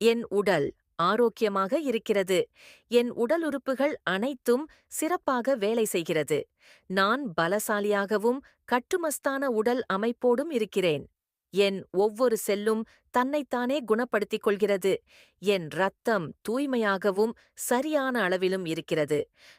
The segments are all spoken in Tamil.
என் உடல் ஆரோக்கியமாக இருக்கிறது. என் உடல் உறுப்புகள் அனைத்தும் சிறப்பாக வேலை செய்கிறது. நான் பலசாலியாகவும் கட்டுமஸ்தான உடல் அமைப்போடும் இருக்கிறேன். என் ஒவ்வொரு செல்லும் தன்னைத்தானே குணப்படுத்திக் கொள்கிறது. என் ரத்தம் தூய்மையாகவும் சரியான அளவிலும் இருக்கிறது.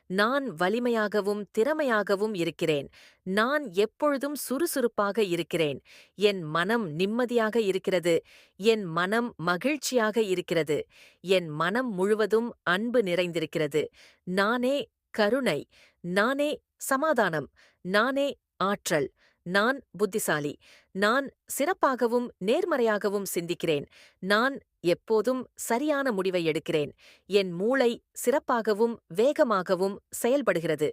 நான் வலிமையாகவும் திறமையாகவும் இருக்கிறேன். நான் எப்பொழுதும் சுறுசுறுப்பாக இருக்கிறேன். என் மனம் நிம்மதியாக இருக்கிறது. என் மனம் மகிழ்ச்சியாக இருக்கிறது. என் மனம் முழுவதும் அன்பு நிறைந்திருக்கிறது. நானே கருணை. நானே சமாதானம். நானே ஆற்றல். நான் புத்திசாலி. நான் சிறப்பாகவும் நேர்மறையாகவும் சிந்திக்கிறேன். நான் எப்போதும் சரியான முடிவை எடுக்கிறேன். என் மூளை சிறப்பாகவும் வேகமாகவும் செயல்படுகிறது.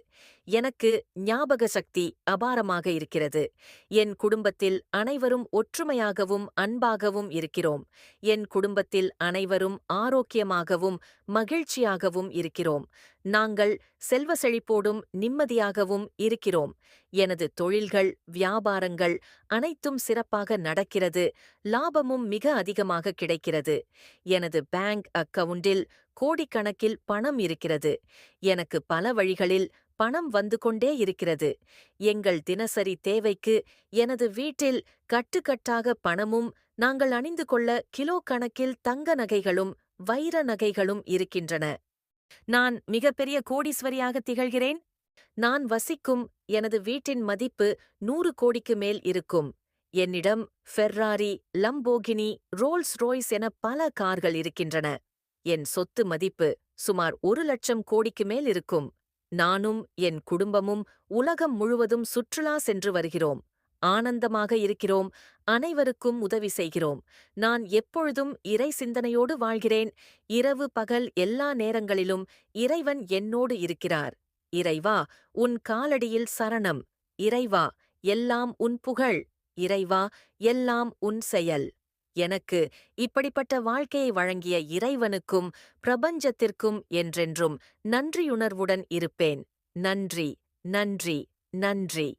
எனக்கு ஞாபக சக்தி அபாரமாக இருக்கிறது. என் குடும்பத்தில் அனைவரும் ஒற்றுமையாகவும் அன்பாகவும் இருக்கிறோம். என் குடும்பத்தில் அனைவரும் ஆரோக்கியமாகவும் மகிழ்ச்சியாகவும் இருக்கிறோம். நாங்கள் செல்வ செழிப்போடும் நிம்மதியாகவும் இருக்கிறோம். எனது தொழில்கள் வியாபாரங்கள் அனைத்து அனைத்தும் சிறப்பாக நடக்கிறது லாபமும் மிக அதிகமாக கிடைக்கிறது. எனது பேங்க் அக்கவுண்டில் கோடிக்கணக்கில் பணம் இருக்கிறது. எனக்கு பல வழிகளில் பணம் வந்து கொண்டே இருக்கிறது. எங்கள் தினசரி தேவைக்கு எனது வீட்டில் கட்டுக்கட்டாக பணமும் நாங்கள் அணிந்து கொள்ள கிலோ கணக்கில் தங்க நகைகளும் வைர நகைகளும் இருக்கின்றன. நான் மிகப்பெரிய கோடீஸ்வரியாக திகழ்கிறேன். நான் வசிக்கும் எனது வீட்டின் மதிப்பு நூறு கோடிக்கு மேல் இருக்கும். என்னிடம் ஃபெர்ராரி லம்போகினி ரோல்ஸ் ரோய்ஸ் என பல கார்கள் இருக்கின்றன. என் சொத்து மதிப்பு சுமார் ஒரு லட்சம் கோடிக்கு மேல் இருக்கும். நானும் என் குடும்பமும் உலகம் முழுவதும் சுற்றுலா சென்று வருகிறோம். ஆனந்தமாக இருக்கிறோம். அனைவருக்கும் உதவி செய்கிறோம். நான் எப்பொழுதும் இறை சிந்தனையோடு வாழ்கிறேன். இரவு பகல் எல்லா நேரங்களிலும் இறைவன் என்னோடு இருக்கிறார். இறைவா உன் காலடியில் சரணம். இறைவா எல்லாம் உன் புகழ். இறைவா எல்லாம் உன் செயல். எனக்கு இப்படிப்பட்ட வாழ்க்கையை வழங்கிய இறைவனுக்கும் பிரபஞ்சத்திற்கும் என்றென்றும் நன்றியுணர்வுடன் இருப்பேன். நன்றி நன்றி நன்றி.